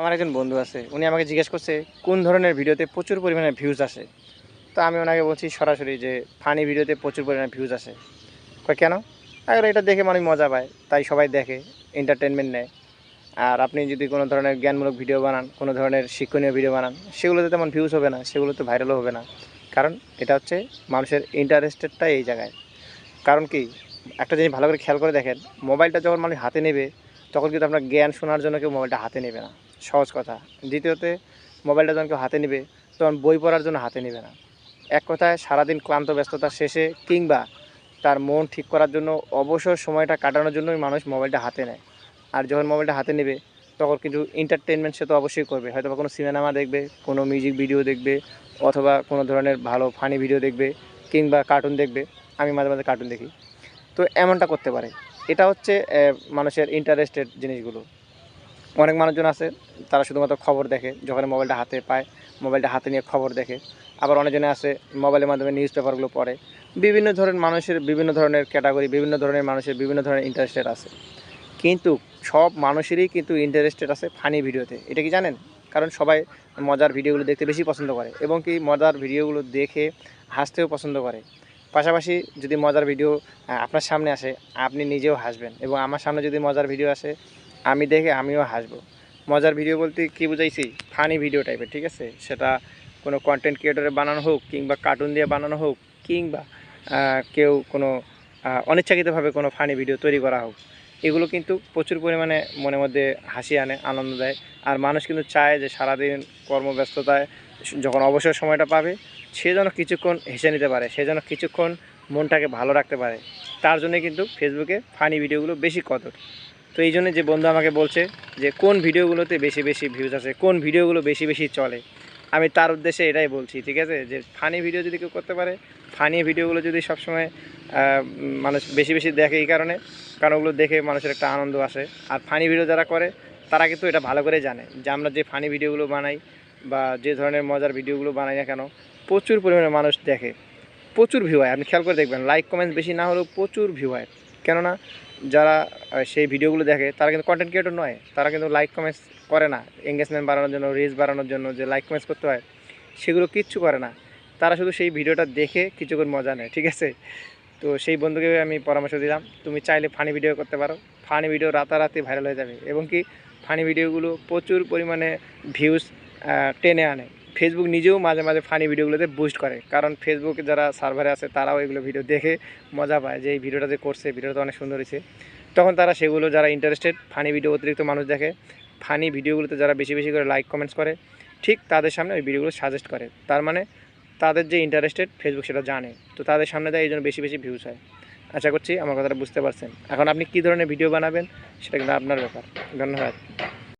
আমার একজন বন্ধু আছে, উনি আমাকে জিজ্ঞেস করছে, কোন ধরনের ভিডিওতে প্রচুর পরিমাণে ভিউজ আসে? তো আমি ওনাকে বলছি সরাসরি যে ফানি ভিডিওতে প্রচুর পরিমাণে ভিউজ আসে। কেন? আর এটা দেখে মানুষ মজা পায়, তাই সবাই দেখে এন্টারটেনমেন্ট নেয়। আর আপনি যদি কোনো ধরনের জ্ঞানমূলক ভিডিও বানান, কোনো ধরনের শিক্ষণীয় ভিডিও বানান, সেগুলোতে তেমন ভিউজ হবে না, সেগুলো তো ভাইরালও হবে না। কারণ এটা হচ্ছে মানুষের ইন্টারেস্টেডটাই এই জায়গায়। কারণ কি? একটা জিনিস ভালো করে খেয়াল করে দেখেন, মোবাইলটা যখন মানুষ হাতে নেবে, তখন কিন্তু আপনার জ্ঞান শোনার জন্য কেউ মোবাইলটা হাতে নেবে না। সহজ কথা। দ্বিতীয়তে, মোবাইলটা যখন কেউ হাতে নেবে, তখন বই পড়ার জন্য হাতে নেবে না। এক কথায়, সারাদিন ক্লান্ত ব্যস্ততা শেষে কিংবা তার মন ঠিক করার জন্য অবসর সময়টা কাটানোর জন্যই মানুষ মোবাইলটা হাতে নেয়। আর যখন মোবাইলটা হাতে নেবে, তখন কিন্তু এন্টারটেনমেন্ট সে তো অবশ্যই করবে। হয়তো বা কোনো সিনেমা দেখবে, কোনো মিউজিক ভিডিও দেখবে, অথবা কোনো ধরনের ভালো ফানি ভিডিও দেখবে, কিংবা কার্টুন দেখবে। আমি মাঝে মাঝে কার্টুন দেখি। তো এমনটা করতে পারে। এটা হচ্ছে মানুষের ইন্টারেস্টেড জিনিসগুলো। অনেক মানুষজন আছে, তারা শুধুমাত্র খবর দেখে যখন মোবাইলটা হাতে পায়, মোবাইলটা হাতে নিয়ে খবর দেখে। আবার অনেকজনে আছে, মোবাইলের মাধ্যমে নিউজ পেপারগুলো পড়ে। বিভিন্ন ধরনের মানুষের বিভিন্ন ধরনের ক্যাটাগরি বিভিন্ন ধরনের মানুষের বিভিন্ন ধরনের ইন্টারেস্টেড আছে। কিন্তু সব মানুষেরই কিন্তু ইন্টারেস্টেড আছে ফানি ভিডিওতে এটা কি জানেন? কারণ সবাই মজার ভিডিওগুলো দেখতে বেশি পছন্দ করে এবং কি মজার ভিডিওগুলো দেখে হাসতেও পছন্দ করে। পাশাপাশি যদি মজার ভিডিও আপনার সামনে আসে, আপনি নিজেও হাসবেন এবং আমার সামনে যদি মজার ভিডিও আসে আমি দেখে আমিও হাসবো। মজার ভিডিও বলতে কি বুঝাইছি? ফানি ভিডিও টাইপের ঠিক আছে? সেটা কোনো কন্টেন্ট ক্রিয়েটরে বানানো হোক, কিংবা কার্টুন দিয়ে বানানো হোক, কিংবা কেউ কোনো অনিচ্ছাকৃতভাবে কোনো ফানি ভিডিও তৈরি করা হোক, এগুলো কিন্তু প্রচুর পরিমাণে মনের মধ্যে হাসি আনে, আনন্দ দেয়। আর মানুষ কিন্তু চায় যে সারাদিন কর্মব্যস্ততায় যখন অবসর সময়টা পাবে, সে যেন কিছুক্ষণ হেসে নিতে পারে, সে যেন কিছুক্ষণ মনটাকে ভালো রাখতে পারে। তার জন্য কিন্তু ফেসবুকে ফানি ভিডিওগুলো বেশি কদর। তো এই জন্য যে বন্ধু আমাকে বলছে যে কোন ভিডিওগুলোতে বেশি বেশি ভিউজ আছে কোন ভিডিওগুলো বেশি বেশি চলে, আমি তার উদ্দেশ্যে এটাই বলছি, ঠিক আছে? যে ফানি ভিডিও যদি কেউ করতে পারে ফানি ভিডিওগুলো যদি সবসময় মানুষ বেশি বেশি দেখে এই কারণে, কারণ ওগুলো দেখে মানুষের একটা আনন্দ আসে। আর ফানি ভিডিও যারা করে, তারা কিন্তু এটা ভালো করে জানে যে আমরা যে ফানি ভিডিওগুলো বানাই বা যে ধরনের মজার ভিডিওগুলো বানাই না কেন, প্রচুর পরিমাণে মানুষ দেখে, প্রচুর ভিউ হয়। আপনি খেয়াল করে দেখবেন লাইক কমেন্টস বেশি না হলেও প্রচুর ভিউ হয়। কেননা যারা সেই ভিডিওগুলো দেখে, তারা কিন্তু কন্টেন্ট ক্রিয়েটর নয়। তারা কিন্তু লাইক কমেন্টস করে না। এঙ্গেজমেন্ট বাড়ানোর জন্য রিচ বাড়ানোর জন্য, যে লাইক কমেন্টস করতে হয়, সেগুলো কিচ্ছু করে না। তারা শুধু সেই ভিডিওটা দেখে কিছুক্ষণ মজা নেয়, ঠিক আছে? তো সেই বন্ধুকে আমি পরামর্শ দিলাম, তুমি চাইলে ফানি ভিডিও করতে পারো। ফানি ভিডিও রাতারাতি ভাইরাল হয়ে যাবে এবং কি ফানি ভিডিওগুলো প্রচুর পরিমাণে ভিউজ টেনে আনে। ফেসবুক নিজেও মাঝে মাঝে ফানি ভিডিওগুলোতে বুস্ট করে। কারণ ফেসবুকে যারা সার্ভারে আছে, তারাও এগুলো ভিডিও দেখে মজা পায় যে এই ভিডিওটা যে করছে ভিডিওটা অনেক সুন্দর হয়েছে। তখন তারা সেগুলো যারা ইন্টারেস্টেড ফানি ভিডিও অতিরিক্ত মানুষ দেখে ফানি ভিডিওগুলোতে যারা বেশি বেশি করে লাইক কমেন্টস করে, ঠিক তাদের সামনে ওই ভিডিওগুলো সাজেস্ট করে। তার মানে তাদের যে ইন্টারেস্টেড ফেসবুক সেটা জানে। তো তাদের সামনে দেয় এই জন্য বেশি বেশি ভিউজ হয়। আশা করছি আমার কথাটা বুঝতে পারছেন। এখন আপনি কী ধরনের ভিডিও বানাবেন, সেটা কিন্তু আপনার ব্যাপার। ধন্যবাদ।